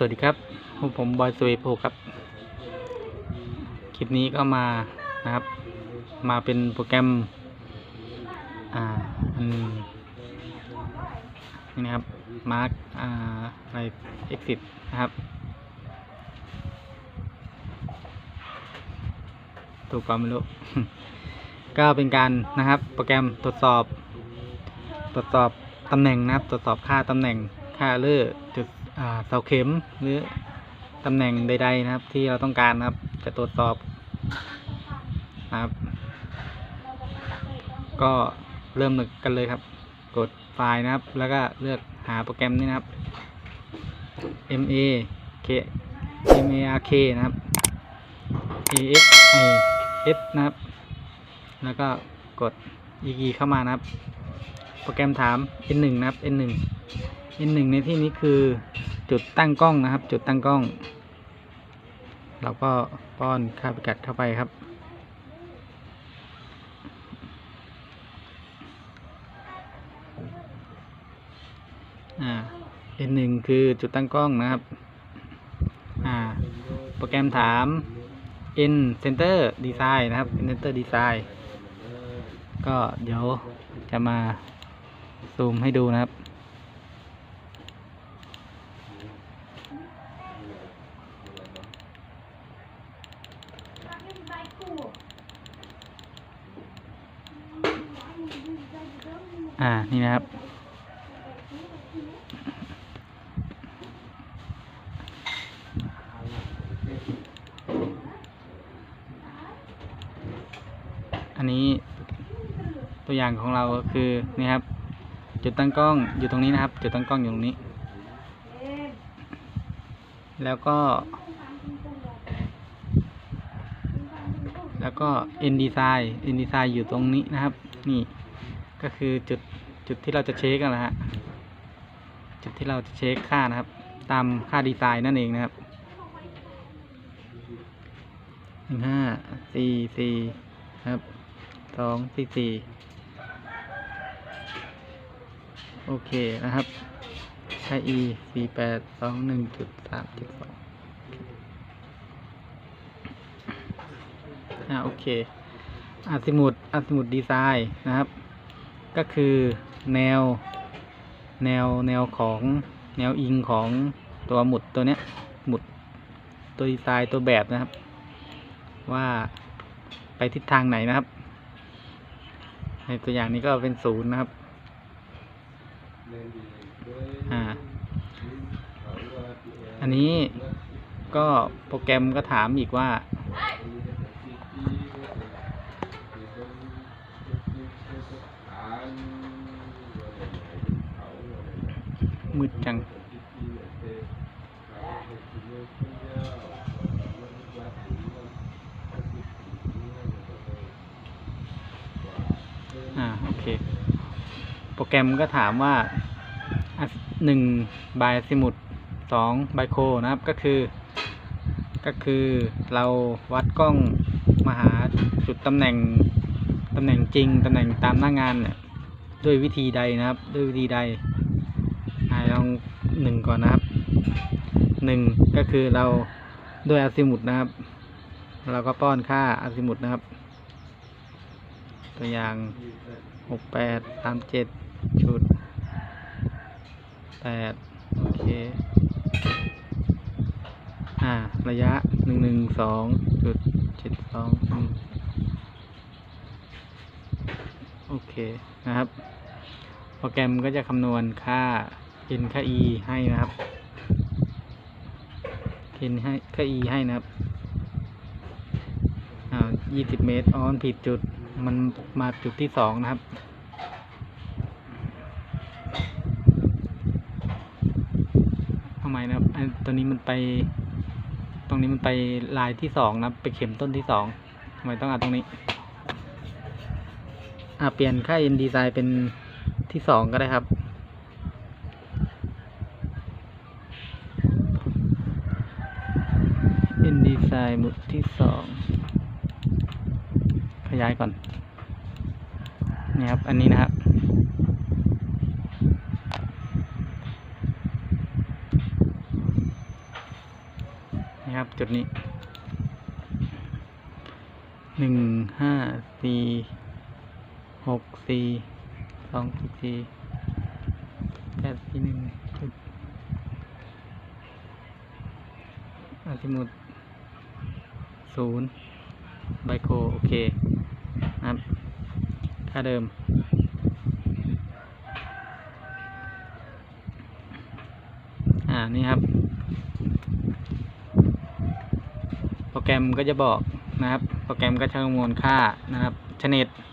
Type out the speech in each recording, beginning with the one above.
สวัสดีครับผมผมบอยสเวโพครับ คลิปนี้ก็มานะครับ มาเป็นโปรแกรม อ่าอันนี่นะครับ มาร์กอ่าอะไร exit นะครับ ถูกความไม่รู้ ก็เป็นการนะครับ โปรแกรมตรวจสอบ ตรวจสอบตำแหน่งนะครับ ตรวจสอบค่าตำแหน่งค่าเลื่อจุด เสาเข็มหรือตำแหน่งใด ๆ นะครับ ที่เราต้องการนะครับ จะตรวจสอบนะครับ ก็เริ่มกันเลยครับ กดไฟล์นะครับ แล้วก็เลือกหาโปรแกรมนี้นะครับ M A K M A R K นะครับ A S I S นะครับ แล้วก็กด e e เข้ามานะครับ โปรแกรมถาม N1 นะครับ N1 N1 ในที่นี้คือจุดตั้งกล้องนะครับ จุดตั้งกล้อง เราก็ป้อนค่าพิกัดเข้าไปครับ อ่า N1 คือจุดตั้งกล้องนะครับ อ่า โปรแกรมถาม N Center Design นะครับ N Center Design ก็เดี๋ยวจะมาซูมให้ดูนะครับ อ่า นี่นะครับ อันนี้ตัวอย่างของเราคือนี่ครับ จุดตั้งกล้องอยู่ตรงนี้นะครับ จุดตั้งกล้องอยู่ตรงนี้ แล้วก็ แล้วก็ end design end design อยู่ตรงนี้นะครับ นี่ก็คือจุดจุดที่เราจะเช็คกันนะฮะจุดที่เราจะเช็คค่านะครับ ตามค่าดีไซน์นั่นเองนะครับหนึ่งห้าสี่สี่ครับสองสี่สี่โอเคนะครับใช้ e สี่แปดสองหนึ่งจุดสามจ็ดสอง อ่าโอเคอาซิมุดอาซิมุดดีไซน์นะครับ ก็คือแนว แนวแนวของแนวอิงของตัวหมุดตัวเนี้ยหมุดตัวดีไซน์ตัวแบบนะครับ ว่าไปทิศทางไหนนะครับ ในตัวอย่างนี้ก็เป็นศูนย์นะครับอ่าอันนี้ก็โปรแกรมก็ถามอีกว่า มืดจัง อ่า โอเค โปรแกรมก็ถามว่าหนึ่งบายสมุดสองบายโคนะครับ ก็คือ ก็คือเราวัดกล้องมาหาจุดตำแหน่งตำแหน่งจริง ตำแหน่งตามหน้างานเนี่ย ด้วยวิธีใดนะครับ ด้วยวิธีใดลองหนึ่งก่อนนะครับหนึ่งก็คือเราด้วยอาซิมุดนะครับ เราก็ป้อนค่าอาซิมุดนะครับ ตัวอย่างหกแปดสามเจ็ดจุดแปดโอเคอ่าระยะหนึ่งหนึ่งสองจุดเจ็ดสอง โอเคนะครับ โปรแกรมก็จะคำนวณค่า n ค่า e ให้นะครับ n ให้ค่า e ให้นะครับอ่ายี่สิบเมตรอ๋อนผิดจุดมันมาจุดที่สองนะครับทำไมนะครับอันตัวนี้มันไป ตรงนี้มันไปลายที่สองนะครับ ไปเข็มต้นที่สองทำไมต้องเอาตรงนี้ อ่าเปลี่ยนค่า n design เป็นที่สองก็ได้ครับ n design หมุดที่สองขยายก่อนนี่ครับ อันนี้นะครับอจุดนี้หนึ่งห้าสี่ หกสี่สองสี่แปดสี่หนึ่งจุดอาซิมุดศูนย์ไบโคโอเคนะครับค่าเดิม อ่า นี่ครับ โปรแกรมก็จะบอกนะครับ โปรแกรมก็จะคำนวณค่านะครับชนตช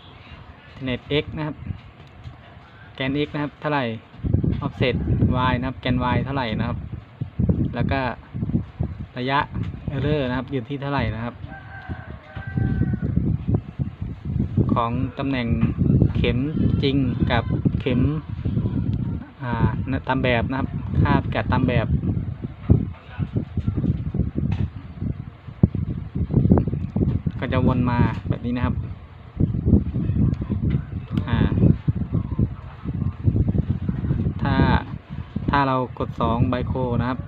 เนต x นะครับ แกน x นะครับ เท่าไหร่ offset y นะครับ แกน y เท่าไหร่นะครับ แล้วก็ระยะ error นะครับอยู่ที่เท่าไหร่นะครับ ของตำแหน่งเข็มจริงกับเข็มตามแบบนะครับ ค่าพิกัดตามแบบก็จะวนมาแบบนี้นะครับ อ่า ถ้า ถ้าเรากด2ไบโคนะครับ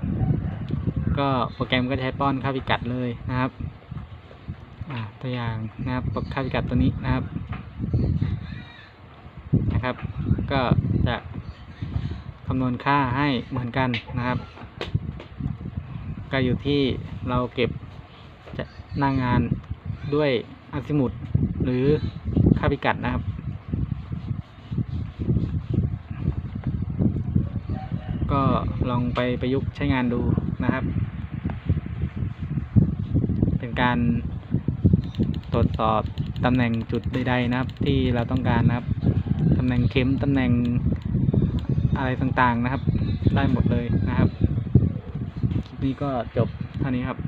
ก็โปรแกรมก็จะให้ป้อนค่าพิกัดเลยนะครับตัวอย่างนะครับประค่าพิกัดตัวนี้นะครับนะครับ ก็จะคำนวณค่าให้เหมือนกันนะครับ ก็อยู่ที่เราเก็บจะหน้างงานด้วยอาซิมุดหรือค่าพิกัดนะครับ ก็ ลองไปประยุกต์ใช้งานดูนะครับ เป็นการตรวจสอบตำแหน่งจุดใดๆนะครับ ที่เราต้องการนะครับตำแหน่งเข็มตำแหน่งอะไรต่างๆนะครับ ได้หมดเลยนะครับ คลิปนี้ก็จบเท่านี้ครับ